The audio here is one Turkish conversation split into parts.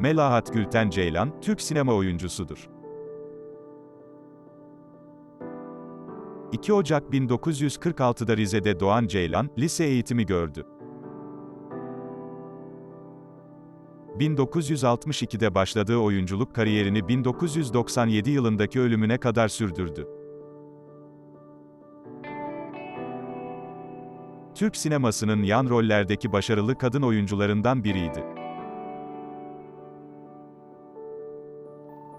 Melahat Gülten Ceylan, Türk sinema oyuncusudur. 2 Ocak 1946'da Rize'de doğan Ceylan, lise eğitimi gördü. 1962'de başladığı oyunculuk kariyerini 1997 yılındaki ölümüne kadar sürdürdü. Türk sinemasının yan rollerdeki başarılı kadın oyuncularından biriydi.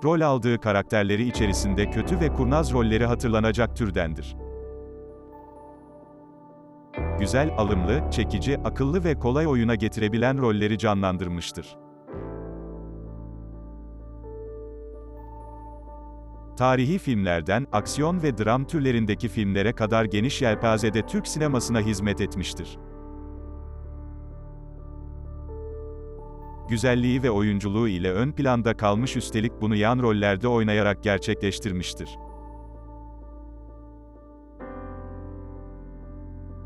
Rol aldığı karakterleri içerisinde kötü ve kurnaz rolleri hatırlanacak türdendir. Güzel, alımlı, çekici, akıllı ve kolay oyuna getirebilen rolleri canlandırmıştır. Tarihi filmlerden, aksiyon ve dram türlerindeki filmlere kadar geniş yelpazede Türk sinemasına hizmet etmiştir. Güzelliği ve oyunculuğu ile ön planda kalmış üstelik bunu yan rollerde oynayarak gerçekleştirmiştir.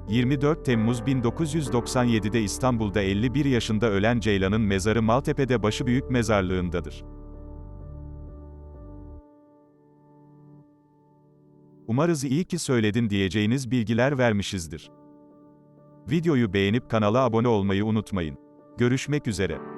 24 Temmuz 1997'de İstanbul'da 51 yaşında ölen Ceylan'ın mezarı Maltepe'de Başıbüyük Mezarlığı'ndadır. Umarız iyi ki söyledin diyeceğiniz bilgiler vermişizdir. Videoyu beğenip kanala abone olmayı unutmayın. Görüşmek üzere.